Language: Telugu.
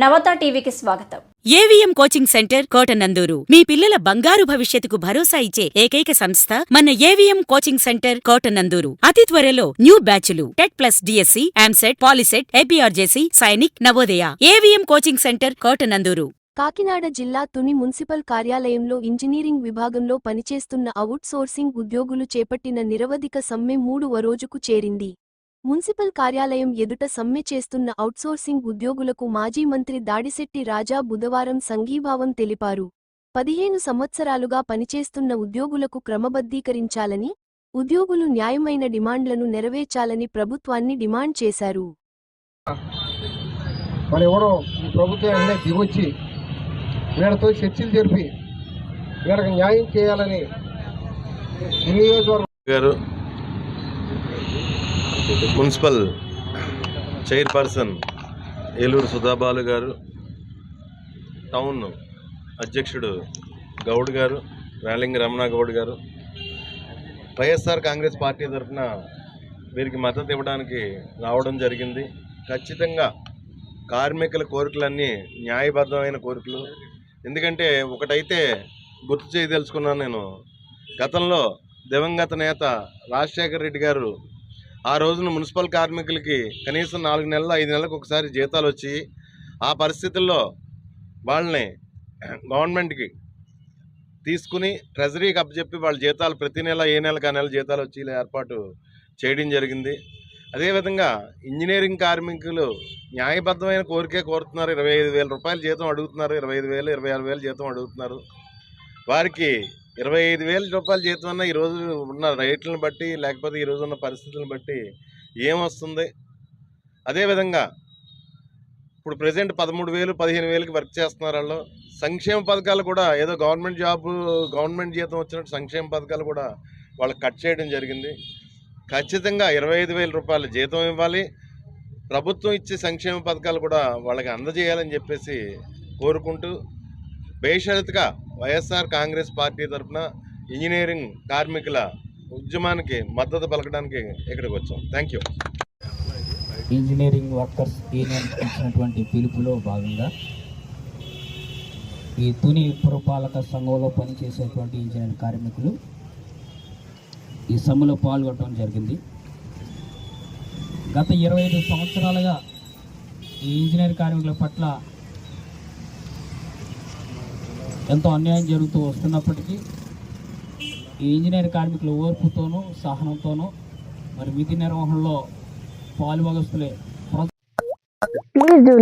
నవత టీవీకి స్వాగతం. AVM coaching centre Kotananduru. మీ పిల్లల బంగారు భవిష్యత్తుకు భరోసా ఇచ్చే ఏకైక సంస్థ మన ఏవిఎం కోచింగ్ సెంటర్ కోటనందూరు. అతి త్వరలో న్యూ బ్యాచ్లు. TET plus DSC EAMCET POLYCET APRJC Sainik Navodaya. AVM coaching centre Kotananduru. Kakinada జిల్లా తుని మున్సిపల్ కార్యాలయంలో ఇంజనీరింగ్ విభాగంలో పనిచేస్తున్న అవుట్ సోర్సింగ్ ఉద్యోగులు చేపట్టిన నిరవధిక సమ్మె మూడవ రోజుకు చేరింది. మున్సిపల్ కార్యాలయం ఎదుట సమ్మె చేస్తున్న అవుట్సోర్సింగ్ ఉద్యోగులకు మాజీ మంత్రి దాడిశెట్టి రాజా బుధవారం సంఘీభావం తెలిపారు. పదిహేను సంవత్సరాలుగా పనిచేస్తున్న ఉద్యోగులకు క్రమబద్ధీకరించాలని ఉద్యోగులు న్యాయమైన డిమాండ్లను నెరవేర్చాలని ప్రభుత్వాన్ని డిమాండ్ చేశారు. మరి ఎవరో ఈ ప్రభుత్వం అన్నీ దిగొచ్చి వీళ్ళతో చర్చలు జరిపి వీళ్ళకి న్యాయం చేయాలని గారు మున్సిపల్ చైర్పర్సన్ ఏలూరు సుధాబాలు గారు టౌన్ అధ్యక్షుడు గౌడ్ గారు వేలింగి రమణ గౌడ్ గారు వైఎస్ఆర్ కాంగ్రెస్ పార్టీ తరఫున వీరికి మద్దతు ఇవ్వడానికి రావడం జరిగింది. ఖచ్చితంగా కార్మికుల కోరికలన్నీ న్యాయబద్ధమైన కోరికలు. ఎందుకంటే ఒకటైతే గుర్తు చేయదలుచుకున్నాను నేను. గతంలో దివంగత నేత రాజశేఖర రెడ్డి గారు ఆ రోజున మున్సిపల్ కార్మికులకి కనీసం నాలుగు నెలలు ఐదు నెలలకు ఒకసారి జీతాలు వచ్చి ఆ పరిస్థితుల్లో వాళ్ళని గవర్నమెంట్కి తీసుకుని ట్రెజరీకి అప్పచెప్పి వాళ్ళ జీతాలు ప్రతి నెల ఏ నెలకు ఆ నెల జీతాలు వచ్చి ఏర్పాటు చేయడం జరిగింది. అదేవిధంగా ఇంజనీరింగ్ కార్మికులు న్యాయబద్ధమైన కోరికే కోరుతున్నారు. ఇరవై ఐదు వేల రూపాయల జీతం అడుగుతున్నారు. ఇరవై ఐదు వేలు ఇరవై ఆరు వేలు జీతం అడుగుతున్నారు. వారికి ఇరవై ఐదు వేల రూపాయల జీతం అన్న ఈరోజు ఉన్న రేట్లను బట్టి లేకపోతే ఈరోజు ఉన్న పరిస్థితులను బట్టి ఏమొస్తుంది? అదేవిధంగా ఇప్పుడు ప్రజెంట్ పదమూడు వేలు పదిహేను వేలకి వర్క్ చేస్తున్నారు వాళ్ళు. సంక్షేమ పథకాలు కూడా ఏదో గవర్నమెంట్ జాబ్ గవర్నమెంట్ జీతం వచ్చినట్టు సంక్షేమ పథకాలు కూడా వాళ్ళకి కట్ చేయడం జరిగింది. ఖచ్చితంగా ఇరవై ఐదు వేల రూపాయల జీతం ఇవ్వాలి. ప్రభుత్వం ఇచ్చే సంక్షేమ పథకాలు కూడా వాళ్ళకి అందజేయాలని చెప్పేసి కోరుకుంటూ బేషరత్గా వైఎస్ఆర్ కాంగ్రెస్ పార్టీ తరఫున ఇంజనీరింగ్ కార్మికుల ఉద్యమానికి మద్దతు పలకడానికి ఇక్కడికి వచ్చాం. Thank you engineering workers union ఇచ్చినటువంటి పిలుపులో భాగంగా ఈ తుని పురపాలక సంఘంలో పనిచేసేటువంటి ఇంజనీరింగ్ కార్మికులు ఈ సమ్మెలో పాల్గొనడం జరిగింది. గత ఇరవై ఐదు సంవత్సరాలుగా ఈ ఇంజనీర్ కార్మికుల పట్ల ఎంతో అన్యాయం జరుగుతూ వస్తున్నప్పటికీ ఈ ఇంజనీర్ కార్మికుల ఓర్పుతోనూ సహనంతోనూ మరి విధి నిర్వహణలో పాలుభగస్తులే Please do.